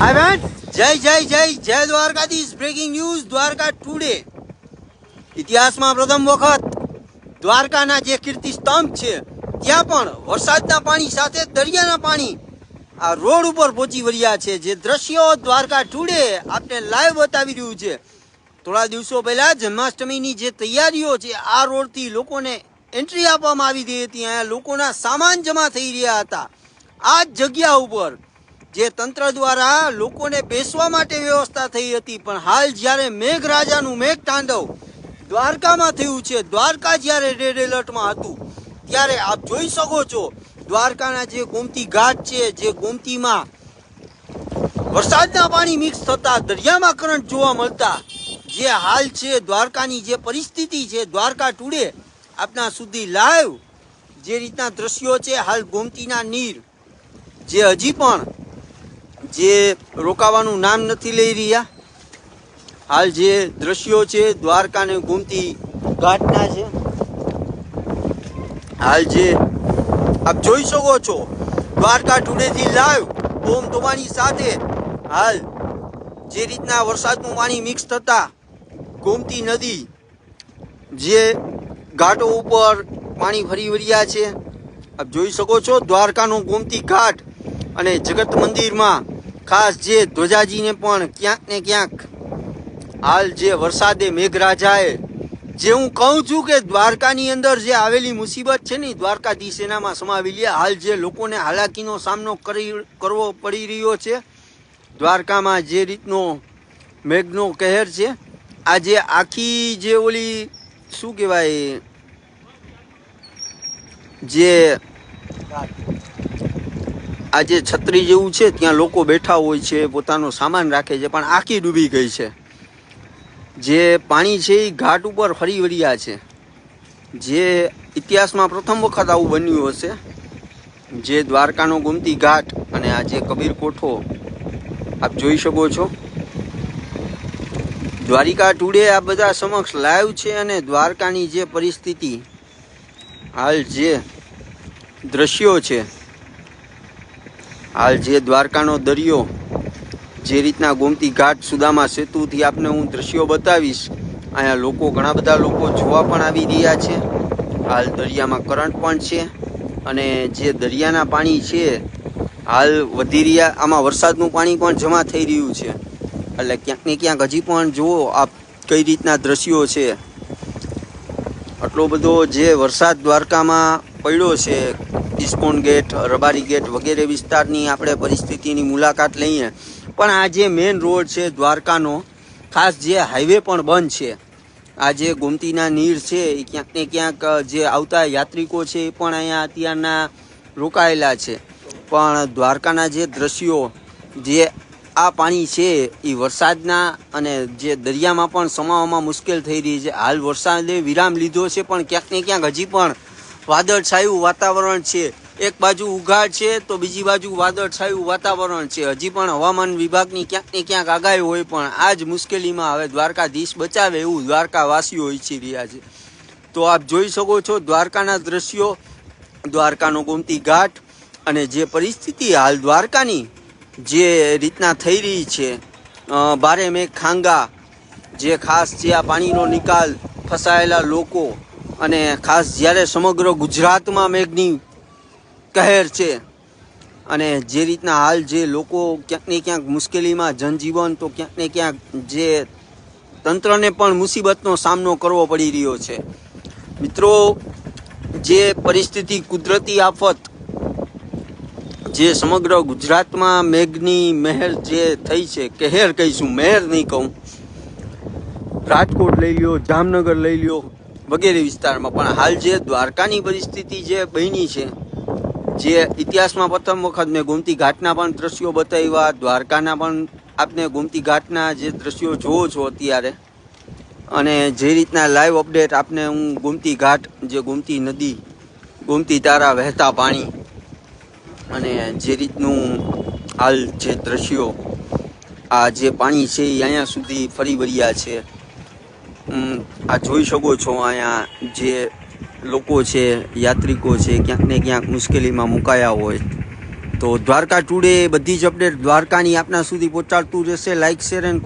હાય જય જય જય જય Dwarkadhish. Breaking news Dwarka today ઇતિહાસમાં પ્રથમ વખત દ્વારકાના જે કીર્તિ સ્તંભ છે, ત્યાં પણ વરસાદના પાણી સાથે દરિયાના પાણી આ રોડ ઉપર પહોંચી વળ્યા છે. જે દ્રશ્યો દ્વારકા ટુડે આપને લાઈવ બતાવી રહ્યું છે. થોડા દિવસો પહેલા જન્માષ્ટમીની જે તૈયારીઓ છે, આ રોડથી લોકોને એન્ટ્રી આપવામાં આવી હતી. અહીંયા લોકોના સામાન જમા થઈ રહ્યા હતા. આ જગ્યા ઉપર જે તંત્ર દ્વારા લોકોને બેસવા માટે વ્યવસ્થા થઈ હતી, પણ હાલ જ્યારે મેઘરાજાનું મેઘ તાંડવ દ્વારકામાં થયું છે, દ્વારકા જ્યારે રેડ એલર્ટમાં હતું, ત્યારે આપ જોઈ શકો છો, દ્વારકાના જે ગોમતી ઘાટ છે, જે ગોમતીમાં વરસાદના પાણી મિક્સ થતા દરિયામાં કરંટ જોવા મળતા, જે હાલ છે, દ્વારકાની જે પરિસ્થિતિ છે, દ્વારકા ટુડે આપના સુધી લાઈવ જે રીતના દ્રશ્યો છે, હાલ ગોમતીના નીર, જે હજી પણ જે રોકાવાનું નામ નથી લઈ રહ્યા, હાલ જે દ્રશ્યો છે, દ્વારકાને ગુમતી ઘાટના છે. હાલ જે આપ જોઈ શકો છો, દ્વારકા ટુડેથી લાઈવ, ઓમ તમારી સાથે. હાલ જે રીતના વરસાદનું પાણી મિક્સ થતા ગોમતી નદી, જે ઘાટો ઉપર પાણી ફરી વળ્યા છે. આપ જોઈ શકો છો દ્વારકાનો ગોમતી ઘાટ અને જગત મંદિરમાં ખાસ જે ધ્વજાજીને પણ ક્યાંક ને ક્યાંક હાલ જે વરસાદે મેઘરાજાએ જે હું કહું છું કે દ્વારકાની અંદર જે આવેલી મુસીબત છે ને દ્વારકાધીશ સેનામાં સમાવી લે. હાલ જે લોકોને હાલાકીનો સામનો કરી, કરવો પડી રહ્યો છે, દ્વારકામાં જે રીતનો મેઘનો કહેર છે, આજે આખી જે ઓલી શું કહેવાય, જે આ જે છત્રી જેવું છે, ત્યાં લોકો બેઠા હોય છે, પોતાનો સામાન રાખે છે, પણ આખી ડૂબી ગઈ છે. જે પાણી છે એ ઘાટ ઉપર ફરી વળ્યા છે. જે ઇતિહાસમાં પ્રથમ વખત આવું બન્યું હશે. જે દ્વારકાનો ગોમતી ઘાટ અને આ જે કબીર કોઠો, આપ જોઈ શકો છો. દ્વારિકા ટુડે આ બધા સમક્ષ લાઈવ છે અને દ્વારકાની જે પરિસ્થિતિ, હાલ જે દ્રશ્યો છે હાલ જે દ્વારકાનો દરિયો, જે રીતના ગોમતી ઘાટ સુદામા સેતુથી આપને હું દ્રશ્યો બતાવીશ, અહીંયા લોકો, ઘણા બધા લોકો જોવા પણ આવી રહ્યા છે. હાલ દરિયામાં કરંટ પણ છે અને જે દરિયાના પાણી છે, હાલ વધી રહ્યા, આમાં વરસાદનું પાણી પણ જમા થઈ રહ્યું છે. એટલે ક્યાંક ને ક્યાંક હજી પણ જુઓ આપ કઈ રીતના દ્રશ્યો છે. આટલો બધો જે વરસાદ દ્વારકામાં પડ્યો છે, ઇસ્કોન ગેટ, રબારી ગેટ વગેરે વિસ્તારની આપણે પરિસ્થિતિની મુલાકાત લઈએ. પણ આ જે મેઇન રોડ છે, દ્વારકાનો, ખાસ જે હાઈવે પણ બંધ છે. આ જે ગોમતીના નીર છે, એ ક્યાંક ને ક્યાંક જે આવતા યાત્રિકો છે, એ પણ અહીંયા અત્યારના રોકાયેલા છે. પણ દ્વારકાના જે દ્રશ્યો, જે આ પાણી છે, એ વરસાદના અને જે દરિયામાં પણ સમાવવામાં મુશ્કેલ થઈ રહી છે. હાલ વરસાદે વિરામ લીધો છે, પણ ક્યાંક ને ક્યાંક હજી પણ વાદળછાયું વાતાવરણ છે. એક બાજુ ઉઘાડ છે તો બીજી બાજુ વાદળછાયું વાતાવરણ છે. હજી પણ હવામાન વિભાગની ક્યાંક ને ક્યાંક આગાહી હોય પણ આ જ મુશ્કેલીમાં હવે દ્વારકાધીશ બચાવે એવું દ્વારકાવાસીઓ ઈચ્છી રહ્યા છે. તો આપ જોઈ શકો છો દ્વારકાના દ્રશ્યો, દ્વારકાનો ગોમતી ઘાટ અને જે પરિસ્થિતિ હાલ દ્વારકાની જે રીતના થઈ રહી છે. ભારે મેં ખાંગા, જે ખાસ છે આ પાણીનો નિકાલ ફસાયેલા લોકો અને ખાસ જ્યારે સમગ્ર ગુજરાતમાં મેઘની કહેર છે અને જે રીતના હાલ જે લોકો ક્યાંક ને ક્યાંક મુશ્કેલીમાં જનજીવન તો ક્યાંક ને ક્યાંક જે તંત્રને પણ મુસીબતનો સામનો કરવો પડી રહ્યો છે. મિત્રો, જે પરિસ્થિતિ કુદરતી આફત જે સમગ્ર ગુજરાતમાં મેઘની મહેર જે થઈ છે, કહેર કહીશું, મહેર નહીં કહું, રાજકોટ લઈ લ્યો, જામનગર લઈ લ્યો વગેરે વિસ્તારમાં. પણ હાલ જે દ્વારકાની પરિસ્થિતિ જે બની છે, જે ઇતિહાસમાં પ્રથમ વખત મેં ગોમતી ઘાટના પણ દ્રશ્યો બતાવ્યા. દ્વારકાના પણ આપને ગોમતી ઘાટના જે દ્રશ્યો જોવો છો અત્યારે. અને જે રીતના લાઈવ અપડેટ આપને હું ગોમતી ઘાટ, જે ગોમતી નદી, ગોમતી તારા વહેતા પાણી, અને જે રીતનું હાલ જે દ્રશ્યો, આ જે પાણી છે એ અહીંયા સુધી ફરી વળ્યા છે. આ જોઈ શકો છો અહીંયા જે લોકો છે, યાત્રિકો છે, ક્યાંક ને ક્યાંક મુશ્કેલીમાં મુકાયા હોય. તો દ્વારકા ટુડે બધી જ અપડેટ દ્વારકાની આપના સુધી પહોંચાડતું રહેશે. Like share and